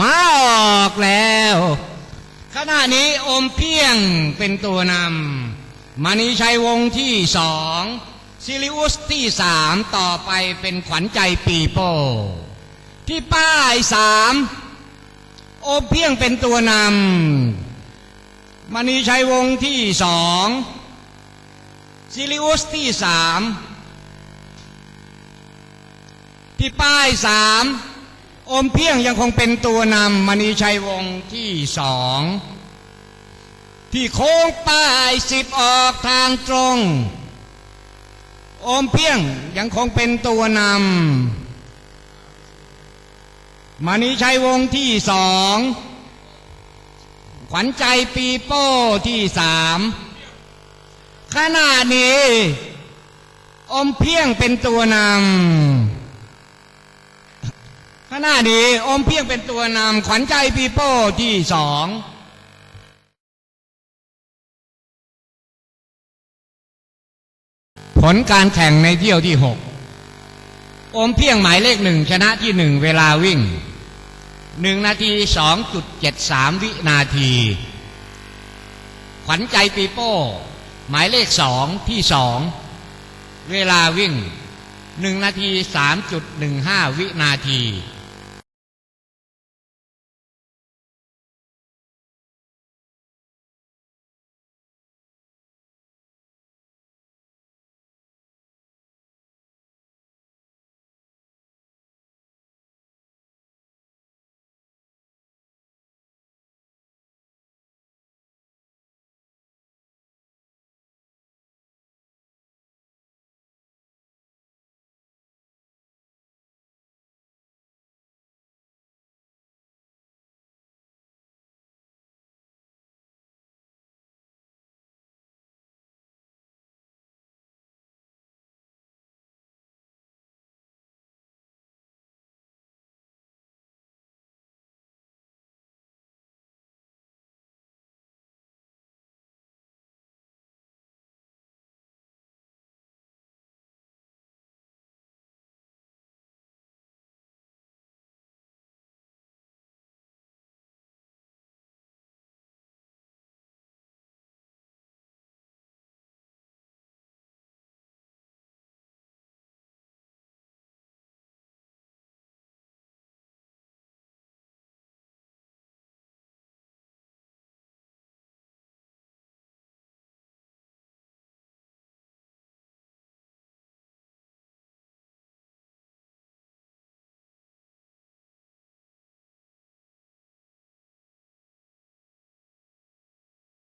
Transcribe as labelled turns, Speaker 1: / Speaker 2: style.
Speaker 1: มาออกแล้วขณะนี้อมเพียงเป็นตัวนำมานีชัยวงที่สองซิลิอุสที่สามต่อไปเป็นขวัญใจปีโป้ที่ป้ายสามอมเพียงเป็นตัวนำมานีชัยวงที่สองซิลิอุสที่สามที่ป้ายสาม อมเพียงยังคงเป็นตัวนำมณีชัยวงที่สองที่โค้งป้ายสิบออกทางตรง อมเพียงยังคงเป็นตัวนำมณีชัยวงที่สองขวัญใจปีโป้ที่สามขณะนี้ อมเพียงเป็นตัวนำ ขณะนี้อมเพียงเป็นตัวนำขวัญใจปีโป้ที่สองผลการแข่งในเที่ยวที่หกอมเพียงหมายเลขหนึ่งชนะที่หนึ่งเวลาวิ่งหนึ่งนาทีสองจุดเจ็ดสามวินาที ขวัญใจปีโป้ หมายเลขสองที่สองเวลาวิ่งหนึ่งนาทีสามจุดหนึ่งห้าวินาที